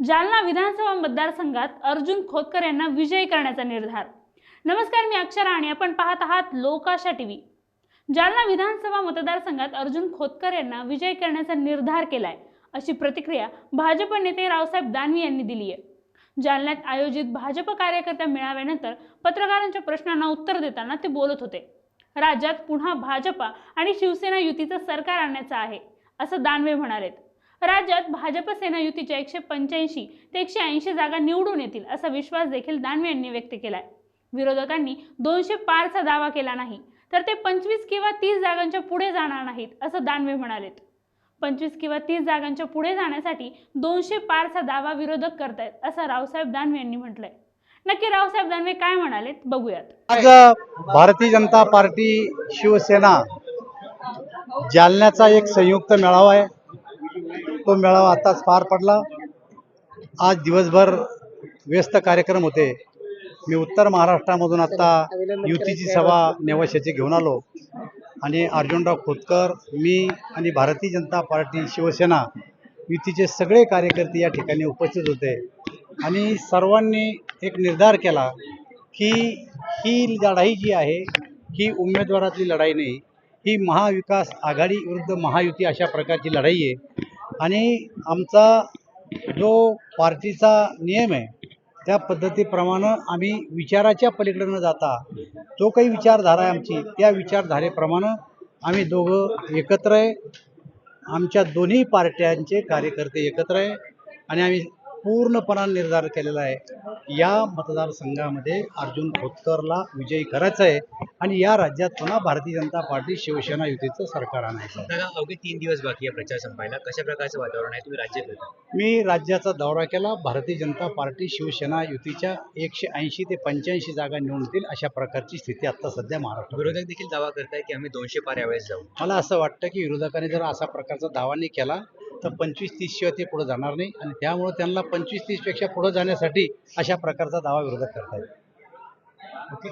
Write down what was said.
जालना विधानसभा मतदारसंघात अर्जुन खोतकर यांना विजयी करण्याचा निर्धार. नमस्कार मी अक्षरा आणि आपण पाहत आहात लोकाशा टीव्ही. जालना विधानसभा मतदारसंघात अर्जुन खोतकर यांना विजयी करण्याचा निर्धार केलाय अशी प्रतिक्रिया भाजप नेते रावसाहेब दानवे यांनी दिली आहे. जालन्यात आयोजित भाजप कार्यकर्त्या मेळाव्यानंतर पत्रकारांच्या प्रश्नांना उत्तर देताना ते बोलत होते. राज्यात पुन्हा भाजपा आणि शिवसेना युतीचं सरकार आणण्याचं आहे असं दानवे म्हणालेत. राज्यात भाजप सेना युतीच्या एकशे पंच्याऐंशी ते एकशे ऐंशी जागा निवडून येतील असा विश्वास देखील दानवे यांनी व्यक्त केलाय. विरोधकांनी दोनशे पारचा दावा केला नाही तर ते पंचवीस किंवा तीस जागांच्या पुढे जाणार नाहीत असं दानवे म्हणालेत. पंचवीस किंवा तीस जागांच्या पुढे जाण्यासाठी दोनशे पारचा दावा विरोधक करतायत असं रावसाहेब दानवे यांनी म्हटलंय. नक्की रावसाहेब दानवे काय म्हणालेत बघूयात. आज भारतीय जनता पार्टी शिवसेना जालन्याचा एक संयुक्त मेळावा आहे. तो मेळावा आताच पार पडला. आज दिवसभर व्यस्त कार्यक्रम होते. मी उत्तर महाराष्ट्रामधून आता युतीची सभा नेवाशाची घेऊन आलो. आणि अर्जुनराव खोतकर मी आणि भारतीय जनता पार्टी शिवसेना युतीचे सगळे कार्यकर्ते या ठिकाणी उपस्थित होते. आणि सर्वांनी एक निर्धार केला की ही लढाई जी आहे ही उमेदवारातली लढाई नाही ही महाविकास आघाडी विरुद्ध महायुती अशा प्रकारची लढाई आहे. आणि आमचा जो पार्टीचा नियम आहे त्या पद्धतीप्रमाणे आम्ही विचाराच्या पलीकडे न जाता. जो काही विचारधारा आहे आमची त्या विचारधारेप्रमाणे आम्ही दोघं एकत्र आहे. आमच्या दोन्ही पार्ट्यांचे कार्यकर्ते एकत्र आहे. आणि आम्ही पूर्णपणाने निर्धार केलेला आहे. या मतदारसंघामध्ये अर्जुन खोतकरला विजयी करायचं आहे आणि या राज्यात पुन्हा भारतीय जनता पार्टी शिवसेना युतीचं सरकार आणायचं दादा अवघे तीन दिवस बाकी आहे प्रचार संपायला. कशा प्रकारचं वातावरण आहे? तुम्ही राज्यात होता. मी राज्याचा दौरा केला. भारतीय जनता पार्टी शिवसेना युतीच्या एकशे ऐंशी ते पंच्याऐंशी जागा निवडतील अशा प्रकारची स्थिती आता सध्या महाराष्ट्रात विरोधक देखील दावा करताय की आम्ही दोनशे पार यावेळेस जाऊ. मला असं वाटतं की विरोधकांनी जर असा प्रकारचा दावा नाही केला तर पंचवीस तीसशिवाय ते पुढे जाणार नाही. आणि त्यामुळे त्यांना पंचवीस तीसपेक्षा पुढे जाण्यासाठी अशा प्रकारचा दावा विरोध करता येईल ओके.